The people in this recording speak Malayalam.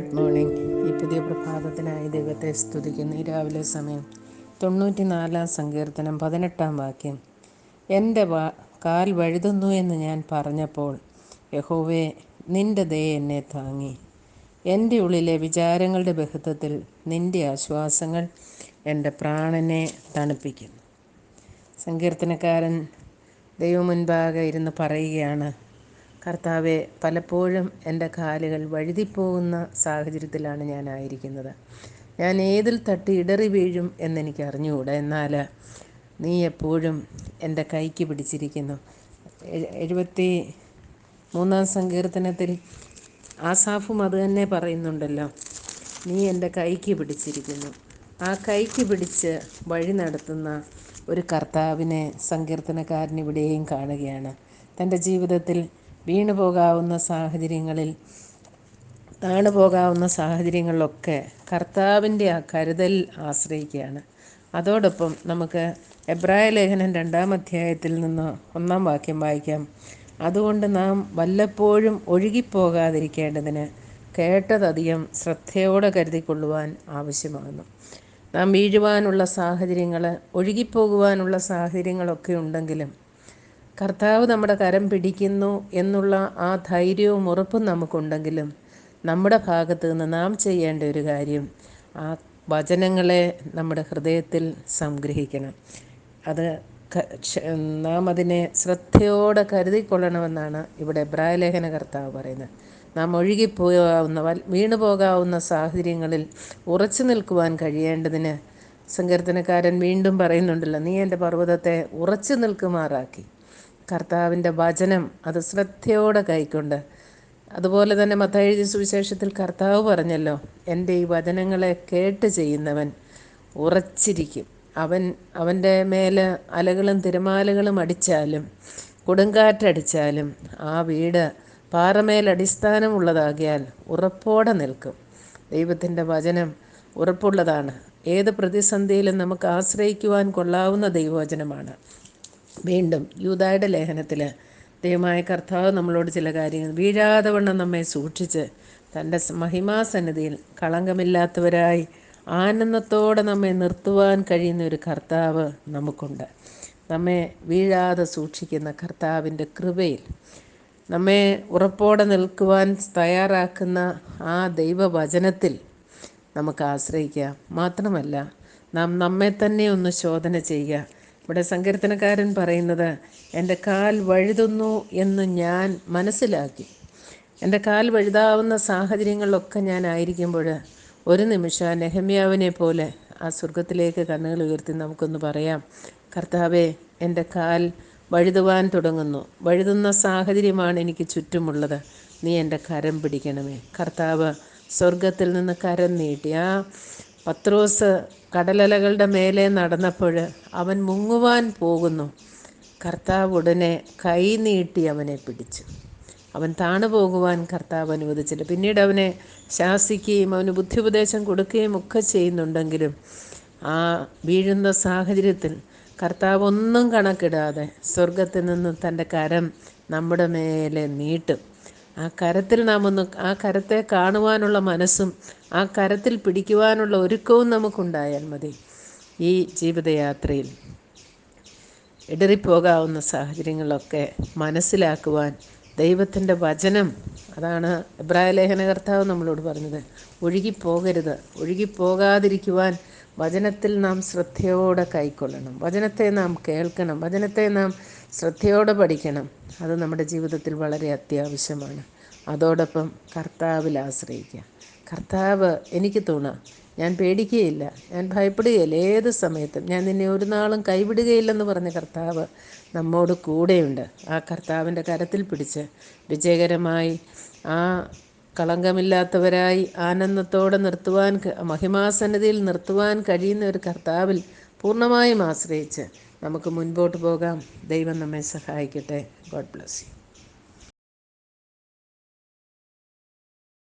Good morning. ഈ പുതിയ പ്രഭാതത്തിനായി ദൈവത്തെ സ്തുതിക്കുന്ന. ഈ രാവിലെ സമയം തൊണ്ണൂറ്റിനാലാം സങ്കീർത്തനം പതിനെട്ടാം വാക്യം. എന്റെ വാ കാൽ വഴുതുന്നു എന്ന് ഞാൻ പറഞ്ഞപ്പോൾ യഹോവേ നിന്റെ ദയ എന്നെ താങ്ങി. എന്റെ ഉള്ളിലെ വിചാരങ്ങളുടെ ബഹുത്വത്തിൽ നിന്റെ ആശ്വാസങ്ങൾ എന്റെ പ്രാണനെ തണുപ്പിക്കുന്നു. സങ്കീർത്തനക്കാരൻ ദൈവമുൻപാകെ ഇരുന്ന് പറയുകയാണ് കർത്താവെ പലപ്പോഴും എന്റെ കാലുകൾ വഴുതിപ്പോകുന്ന സാഹചര്യത്തിലാണ് ഞാൻ ആയിരിക്കുന്നത് ഞാൻ ഏതിൽ തട്ടി ഇടറി വീഴും എന്നെനിക്ക് അറിഞ്ഞുകൂടാ. എന്നാൽ നീ എപ്പോഴും എന്റെ കൈക്ക് പിടിച്ചിരിക്കുന്നു. എഴു- എഴുപത്തി മൂന്നാം സങ്കീർത്തനത്തിൽ ആസാഫും അത് തന്നെ പറയുന്നുണ്ടല്ലോ. നീ എന്റെ കൈക്ക് പിടിച്ചിരിക്കുന്നു. ആ കൈക്ക് പിടിച്ച് വഴി നടത്തുന്ന ഒരു കർത്താവിനെ സങ്കീർത്തനക്കാരൻ ഇവിടെയും കാണുകയാണ്. തന്റെ ജീവിതത്തിൽ വീണു പോകാവുന്ന സാഹചര്യങ്ങളിൽ താണു പോകാവുന്ന സാഹചര്യങ്ങളിലൊക്കെ കർത്താവിന്റെ ആ കരുതൽ ആശ്രയിക്കുകയാണ്. അതോടൊപ്പം നമുക്ക് എബ്രായ ലേഖനം രണ്ടാം അധ്യായത്തിൽ നിന്ന് ഒന്നാം വാക്യം വായിക്കാം. അതുകൊണ്ട് നാം വല്ലപ്പോഴും ഒഴുകിപ്പോകാതിരിക്കേണ്ടതിന് കേട്ടതധികം ശ്രദ്ധയോടെ കരുതിക്കൊള്ളുവാൻ ആവശ്യമാകുന്നു. നാം വീഴുവാനുള്ള സാഹചര്യങ്ങൾ ഒഴുകിപ്പോകുവാനുള്ള സാഹചര്യങ്ങളൊക്കെ ഉണ്ടെങ്കിലും കർത്താവ് നമ്മുടെ കരം പിടിക്കുന്നു എന്നുള്ള ആ ധൈര്യവും ഉറപ്പും നമുക്കുണ്ടെങ്കിലും നമ്മുടെ ഭാഗത്ത് നിന്ന് നാം ചെയ്യേണ്ട ഒരു കാര്യം ആ വചനങ്ങളെ നമ്മുടെ ഹൃദയത്തിൽ സംഗ്രഹിക്കണം. അത് നാം അതിനെ ശ്രദ്ധയോടെ കരുതിക്കൊള്ളണമെന്നാണ് ഇവിടെ ബ്രായലേഖന കർത്താവ് പറയുന്നത്. നാം ഒഴുകിപ്പോകാവുന്ന വീണു പോകാവുന്ന സാഹചര്യങ്ങളിൽ ഉറച്ചു നിൽക്കുവാൻ കഴിയേണ്ടതിന് സങ്കീർത്തനക്കാരൻ വീണ്ടും പറയുന്നുണ്ടല്ലോ നീ എന്റെ പർവതത്തെ ഉറച്ചു നിൽക്കുമാറാക്കി. കർത്താവിന്റെ വചനം അത് ശ്രദ്ധയോടെ കൈക്കൊണ്ട്. അതുപോലെ തന്നെ മത്തഴുതി സുവിശേഷത്തിൽ കർത്താവ് പറഞ്ഞല്ലോ എന്റെ ഈ വചനങ്ങളെ കേട്ട് ചെയ്യുന്നവൻ ഉറച്ചിരിക്കും. അവൻ അവന്റെ മേലെ അലകളും തിരമാലകളും അടിച്ചാലും കൊടുങ്കാറ്റടിച്ചാലും ആ വീട് പാറമേൽ അടിസ്ഥാനമുള്ളതാകിയാൽ ഉറപ്പോടെ നിൽക്കും. ദൈവത്തിന്റെ വചനം ഉറപ്പുള്ളതാണ്. ഏത് പ്രതിസന്ധിയിലും നമുക്ക് ആശ്രയിക്കുവാൻ കൊള്ളാവുന്ന ദൈവവചനമാണ്. വീണ്ടും യൂതായുടെ ലേഖനത്തിൽ ദൈവമായ കർത്താവ് നമ്മളോട് ചില കാര്യങ്ങൾ വീഴാതെ വണ്ണം നമ്മെ സൂക്ഷിച്ച് തന്റെ മഹിമാസന്നിധിയിൽ കളങ്കമില്ലാത്തവരായി ആനന്ദത്തോടെ നമ്മെ നിർത്തുവാൻ കഴിയുന്ന ഒരു കർത്താവ് നമുക്കുണ്ട്. നമ്മെ വീഴാതെ സൂക്ഷിക്കുന്ന കർത്താവിന്റെ കൃപയിൽ നമ്മെ ഉറപ്പോടെ നിൽക്കുവാൻ തയ്യാറാക്കുന്ന ആ ദൈവവചനത്തിൽ നമുക്ക് ആശ്രയിക്കാം. മാത്രമല്ല നാം നമ്മെ തന്നെ ഒന്ന് ശോധന ചെയ്യുക. ഇവിടെ സങ്കീർത്തനക്കാരൻ പറയുന്നത് എന്റെ കാൽ വഴുതുന്നു എന്ന് ഞാൻ മനസ്സിലാക്കി. എന്റെ കാൽ വഴുതാവുന്ന സാഹചര്യങ്ങളിലൊക്കെ ഞാൻ ആയിരിക്കുമ്പോൾ ഒരു നിമിഷം നെഹമ്യാവിനെ പോലെ ആ സ്വർഗത്തിലേക്ക് കണ്ണുകൾ ഉയർത്തി നമുക്കൊന്ന് പറയാം. കർത്താവെ എന്റെ കാൽ വഴുതുവാൻ തുടങ്ങുന്നു. വഴുതുന്ന സാഹചര്യമാണ് എനിക്ക് ചുറ്റുമുള്ളത്. നീ എന്റെ കരം പിടിക്കണമേ. കർത്താവ് സ്വർഗത്തിൽ നിന്ന് കരം നീട്ടി. ആ പത്രോസ് കടലലകളുടെ മേലെ നടന്നപ്പോൾ അവൻ മുങ്ങുവാൻ പോകുന്നു. കർത്താവ് ഉടനെ കൈ നീട്ടി അവനെ പിടിച്ചു. അവൻ താണു പോകുവാൻ കർത്താവ് അനുവദിച്ചില്ല. പിന്നീട് അവനെ ശാസിക്കുകയും അവന് ബുദ്ധിപദേശം കൊടുക്കുകയും ഒക്കെ ചെയ്യുന്നുണ്ടെങ്കിലും ആ വീഴുന്ന സാഹചര്യത്തിൽ കർത്താവ് ഒന്നും കണക്കിടാതെ സ്വർഗത്തിൽ നിന്ന് തന്റെ കരം നമ്മുടെ മേലെ നീട്ടും. ആ കരത്തിൽ നാം ഒന്ന് ആ കരത്തെ കാണുവാനുള്ള മനസ്സും ആ കരത്തിൽ പിടിക്കുവാനുള്ള ഒരുക്കവും നമുക്കുണ്ടായാൽ മതി ഈ ജീവിതയാത്രയിൽ. ഇടറിപ്പോകാവുന്ന സാഹചര്യങ്ങളൊക്കെ മനസ്സിലാക്കുവാൻ ദൈവത്തിന്റെ വചനം അതാണ് എബ്രായ ലേഖന കർത്താവ് നമ്മളോട് പറഞ്ഞത് ഒഴുകിപ്പോകരുത് ഒഴുകിപ്പോകാതിരിക്കുവാൻ വചനത്തിൽ നാം ശ്രദ്ധയോടെ കൈക്കൊള്ളണം. വചനത്തെ നാം കേൾക്കണം. വചനത്തെ നാം ശ്രദ്ധയോടെ പഠിക്കണം. അത് നമ്മുടെ ജീവിതത്തിൽ വളരെ അത്യാവശ്യമാണ്. അതോടൊപ്പം കർത്താവിൽ ആശ്രയിക്കുക. കർത്താവ് എനിക്ക് തുണ. ഞാൻ പേടിക്കുകയില്ല. ഞാൻ ഭയപ്പെടുകയില്ല. ഏത് സമയത്തും ഞാൻ നിന്നെ ഒരു നാളും കൈവിടുകയില്ലെന്ന് പറഞ്ഞ കർത്താവ് നമ്മോട് കൂടെയുണ്ട്. ആ കർത്താവിന്റെ കരത്തിൽ പിടിച്ച് വിജയകരമായി ആ കളങ്കമില്ലാത്തവരായി ആനന്ദത്തോടെ നിർത്തുവാൻ മഹിമാസന്നിധിയിൽ നിർത്തുവാൻ കഴിയുന്ന ഒരു കർത്താവിൽ പൂർണമായും ആശ്രയിച്ച് നമുക്ക് മുൻപോട്ട് പോകാം. ദൈവം നമ്മെ സഹായിക്കട്ടെ. God bless you.